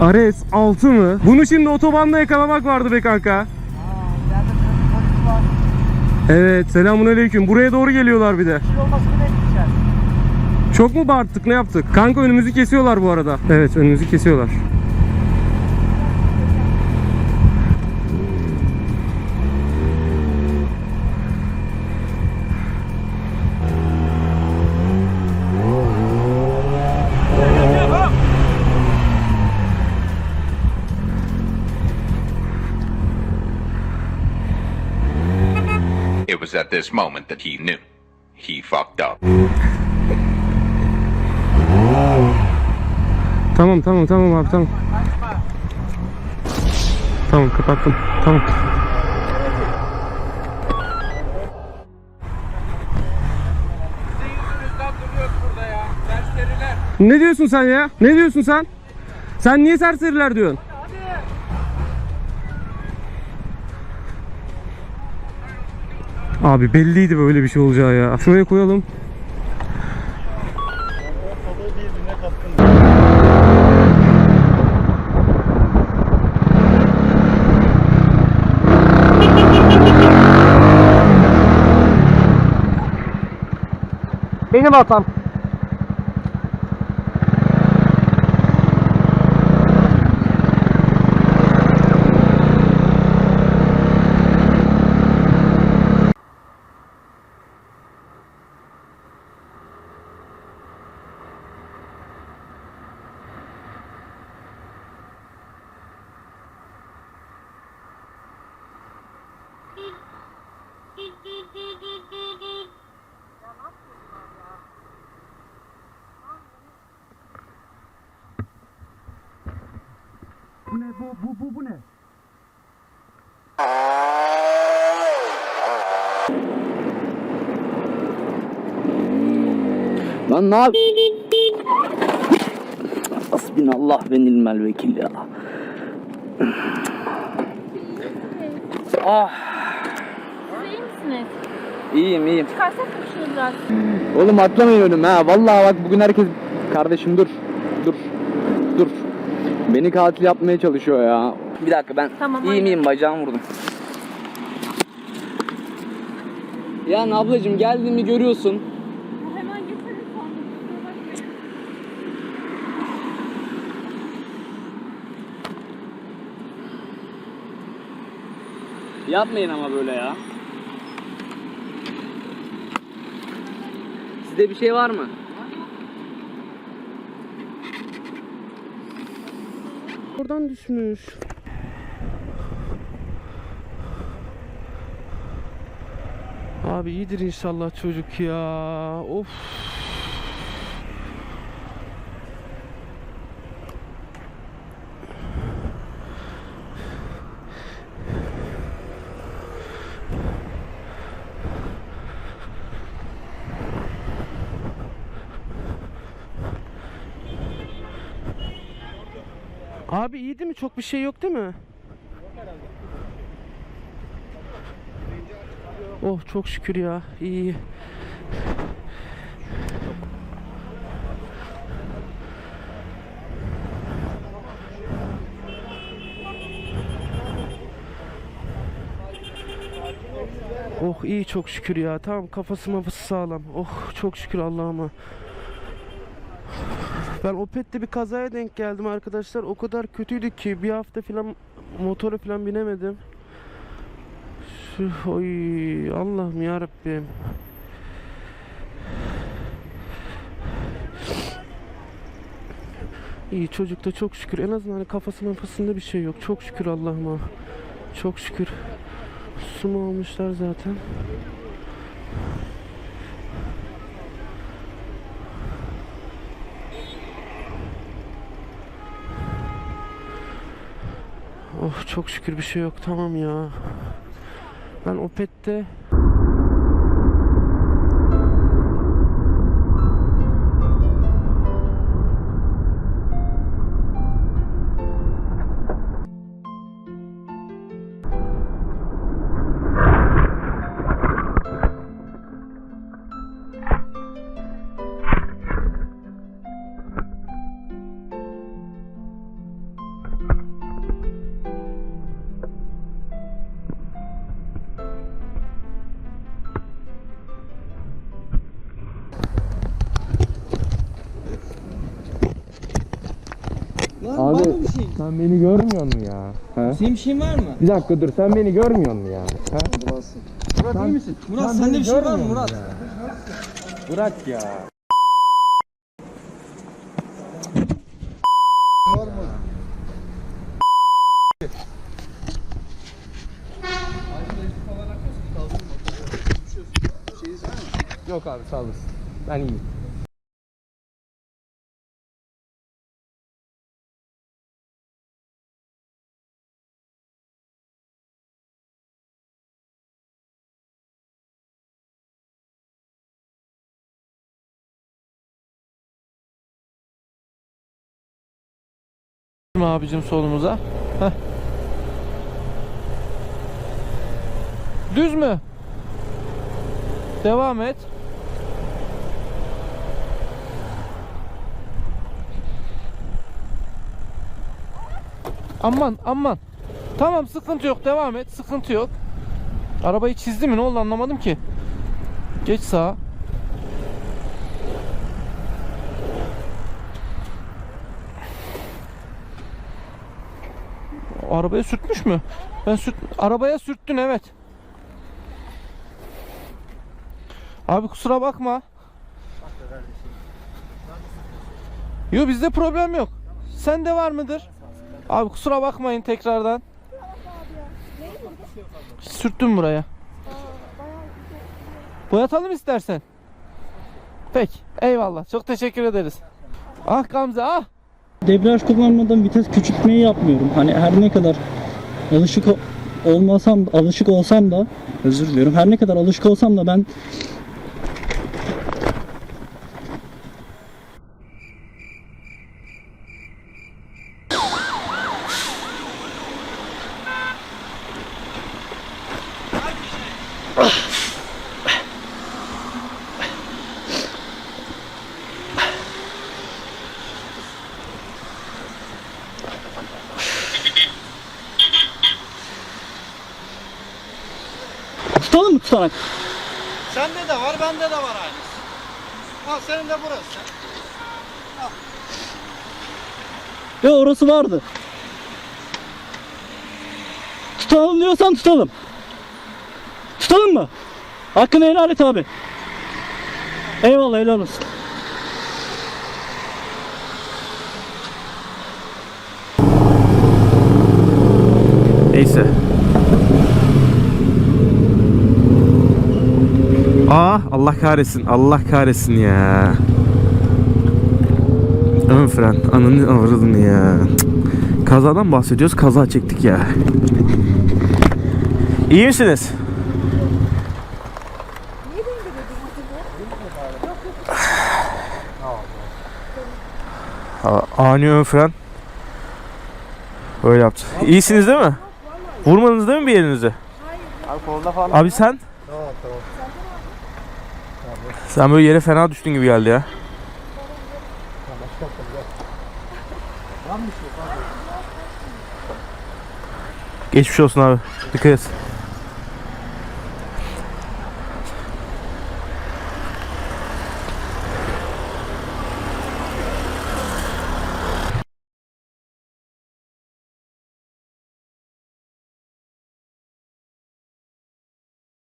Ares 6 mı? Bunu şimdi otobanda yakalamak vardı be kanka. Evet selamun aleyküm. Buraya doğru geliyorlar bir de. Şey. Çok mu bağırttık ne yaptık? Kanka önümüzü kesiyorlar bu arada. Evet önümüzü kesiyorlar. This moment that he knew. He fucked up. Tamam tamam tamam abi tamam. Tamam kapattım. Tamam. Ne diyorsun sen ya? Ne diyorsun sen? Sen niye serseriler diyorsun? Abi belliydi böyle bir şey olacağı ya. Şuraya koyalım. Benim hatam. Bu bu bu bu ne? Lan ne yap? Hasbinallah ve ni'mel vekil ya. ah İyi misiniz? iyiyim iyiyim. Çıkarsak mı şunu biraz? Oğlum atlamayın önüme ha. Vallahi bak bugün herkes kardeşim dur. Dur. Dur. Beni katil yapmaya çalışıyor ya. Bir dakika ben Tamam, iyiyim aynen. iyiyim bacağımı vurdum. Yani ablacığım geldiğimi görüyorsun. Hemen getirin sonra. Yapmayın ama böyle ya. Sizde bir şey var mı? Oradan düşmüş. Abi iyidir inşallah çocuk ya. Of. Abi iyi değil mi? Çok bir şey yok değil mi? Oh çok şükür ya. İyi. Oh iyi çok şükür ya. Tamam kafası mafası sağlam. Oh çok şükür Allah'ıma. Ben Opet'te bir kazaya denk geldim arkadaşlar. O kadar kötüydü ki bir hafta falan motora falan binemedim. Şu, oy Allah'ım ya Rabbim. İyi çocukta çok şükür. En azından hani kafası mafasında bir şey yok. Çok şükür Allah'ıma. Çok şükür. Su mu almışlar zaten? Oh çok şükür bir şey yok tamam ya. Ben Opet'te sen beni görmüyor musun ya? He? Şeyin var mı? Bir dakika dur sen beni görmüyor musun ya? He? Murat iyi misin? Murat sende bir şey var mı Murat? Bırak ya. Yok abi sağ olasın. Ben iyiyim. Abicim solumuza? Heh. Düz mü? Devam et. Aman aman. Tamam sıkıntı yok devam et sıkıntı yok. Arabayı çizdi mi ne oldu anlamadım ki. Geç sağa. Arabaya sürtmüş mü? Ben sürt arabaya sürttün evet. Abi kusura bakma. Yok bizde problem yok. Sende var mıdır? Abi kusura bakmayın tekrardan. Sürttüm buraya. Boyatalım istersen. Peki. Eyvallah. Çok teşekkür ederiz. Ah Gamze ah. Debriyaj kullanmadan vites küçültmeyi yapmıyorum. Hani her ne kadar alışık olmasam, alışık olsam da özür diliyorum. Her ne kadar alışık olsam da ben tutalım tutanak? Sende de var, bende de var aynı. Al senin de burası. Ve orası vardı. Tutalım diyorsan tutalım. Tutalım mı? Hakkını helal et abi. Eyvallah helal olsun. Neyse. Aa Allah kahretsin. Allah kahretsin ya. Ön fren. Ananı avradını ya. Cık. Kazadan bahsediyoruz. Kaza çektik ya. İyi misiniz? A- Ani ön fren. Öyle yaptı. İyisiniz değil mi? Vurmadınız değil mi bir yerinizi? Abi kolda falan. Abi sen? Tamam tamam. Sen böyle yere fena düştün gibi geldi ya. Geçmiş olsun abi. Dikkat et.